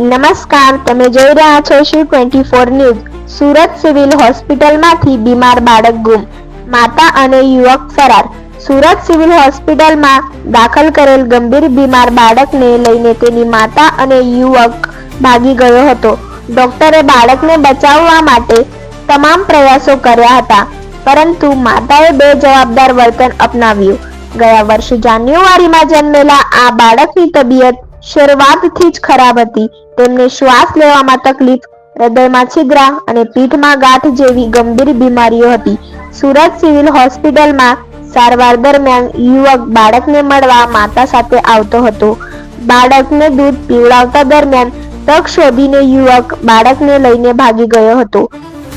નમસ્કાર, તમે જોઈ રહ્યા છો Shri twenty four news Surat civil હોસ્પિટલમાંથી બીમાર બાળક ગુમ. માતા અને યુવક ફરાર. સુરત સિવિલ હોસ્પિટલમાં દાખલ કરેલ ગંભીર બીમાર બાળકને લઈને તેની માતા અને યુવક ભાગી ગયો હતો. ડોક્ટરે બાળકને બચાવવા માટે તમામ પ્રયાસો કર્યા હતા, પરંતુ માતાએ બે જવાબદાર વર્તન અપનાવ્યું. ગયા વર્ષે જાન્યુઆરીમાં જન્મેલા આ બાળકની તબિયત શરૂઆતથી જ ખરાબ હતી. તેમને શ્વાસ લેવામાં તકલીફ, હૃદયમાં છિદ્રા અને પીઠમાં ગાંઠ જેવી ગંભીર બીમારીઓ હતી. સુરત સિવિલ હોસ્પિટલમાં સારવાર દરમિયાન યુવક બાળકને મળવા માતા સાથે આવતો હતો. બાળકને દૂધ પીવડાવતા દરમિયાન તક શોધીને યુવક બાળકને લઈને ભાગી ગયો હતો.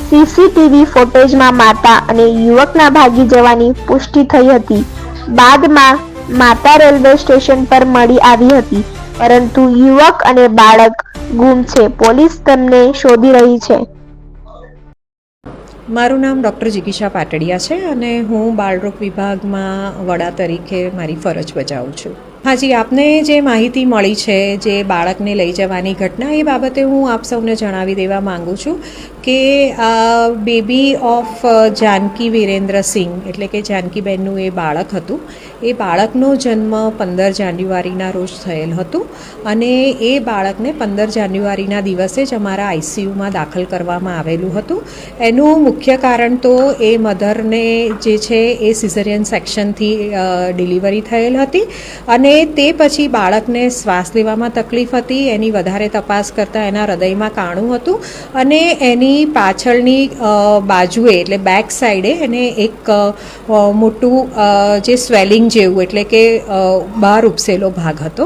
સીસીટીવી ફૂટેજમાં માતા અને યુવકના ભાગી જવાની પુષ્ટિ થઈ હતી. બાદમાં માતા રેલવે સ્ટેશન પર મળી આવી હતી. પરંતુ યુવક અને બાળક ગુમ છે. પોલીસ તેમને શોધી રહી છે. મારું નામ ડૉક્ટર જિગીશા પાટડિયા છે અને હું બાળરોગ વિભાગમાં વડા તરીકે મારી ફરજ બજાવું છું. હાજી, આપને જે માહિતી મળી છે, જે બાળકને લઈ જવાની ઘટના, એ બાબતે હું આપ સૌને જણાવી દેવા માંગુ છું. કે આ બેબી ઓફ જાનકી વિરેન્દ્ર સિંહ, એટલે કે જાનકીબેનનું એ બાળક હતું. એ બાળકનો જન્મ પંદર જાન્યુઆરીના રોજ થયેલ હતું અને એ બાળકને પંદર જાન્યુઆરીના દિવસે જ અમારા આઈસીયુમાં દાખલ કરવામાં આવેલું હતું. એનું મુખ્ય કારણ તો એ મધરને જે છે એ સિઝરિયન સેક્શનથી ડિલિવરી થયેલ હતી અને તે પછી બાળકને શ્વાસ લેવામાં તકલીફ હતી. એની વધારે તપાસ કરતાં એના હૃદયમાં કાણું હતું અને એની પાછળની બાજુએ, એટલે બેક સાઈડે એને એક મોટું જે સ્વેલિંગ જેવું, એટલે કે બહાર ઉપસેલો ભાગ હતો.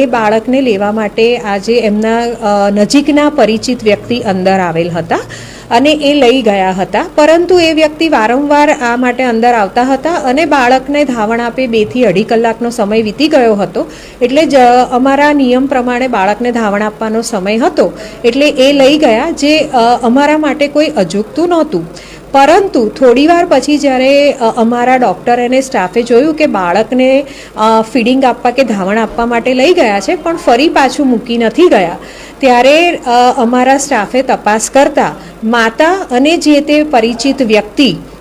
એ બાળકને લેવા માટે આજે એમના નજીકના પરિચિત વ્યક્તિ અંદર આવેલ હતા અને એ લઈ ગયા હતા. પરંતુ એ વ્યક્તિ વારંવાર આ માટે અંદર આવતા હતા અને બાળકને ધાવણ આપે બેથી અઢી કલાકનો સમય વીતી ગયો હતો. એટલે જ અમારા નિયમ પ્રમાણે બાળકને ધાવણ આપવાનો સમય હતો. એટલે એ લઈ ગયા જે અમારા માટે કોઈ અજુગતું નહોતું. પરંતુ થોડીવાર પછી જ્યારે અમારા ડૉક્ટર અને સ્ટાફે જોયું કે બાળકને ફીડિંગ આપવા કે ધાવણ આપવા માટે લઈ ગયા છે, પણ ફરી પાછું મૂકી નથી ગયા, ત્યારે અમારા સ્ટાફે તપાસ કરતા માતા અને જે તે પરિચિત વ્યક્તિ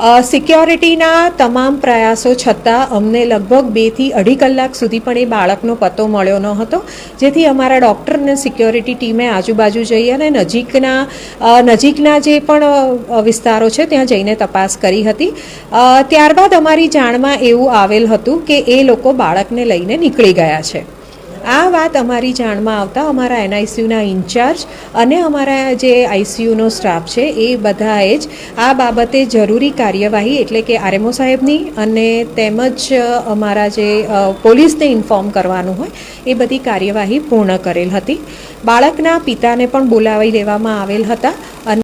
સિક્યોરિટીના તમામ પ્રયાસો છતાં અમને લગભગ બેથી અઢી કલાક સુધી પણ એ બાળકનો પત્તો મળ્યો ન હતો. જેથી અમારા ડૉક્ટર અને સિક્યોરિટી ટીમે આજુબાજુ જઈ અને નજીકના નજીકના જે પણ વિસ્તારો છે ત્યાં જઈને તપાસ કરી હતી. ત્યારબાદ અમારી જાણમાં એવું આવેલ હતું કે એ લોકો બાળકને લઈને નીકળી ગયા છે. આ વાત અમારી જાણમાં આવતા અમારા એનઆઈસીયુના ઇન્ચાર્જ અને અમારા જે આઈસીયુનો સ્ટાફ છે, એ બધાએ જ આ બાબતે જરૂરી કાર્યવાહી એટલે કે આરએમઓ સાહેબની અને તેમજ અમારા જે પોલીસને ઇન્ફોર્મ કરવાનું હોય, એ બધી કાર્યવાહી પૂર્ણ કરેલ હતી. બાળકના પિતાને પણ બોલાવી લેવામાં આવેલ હતા અને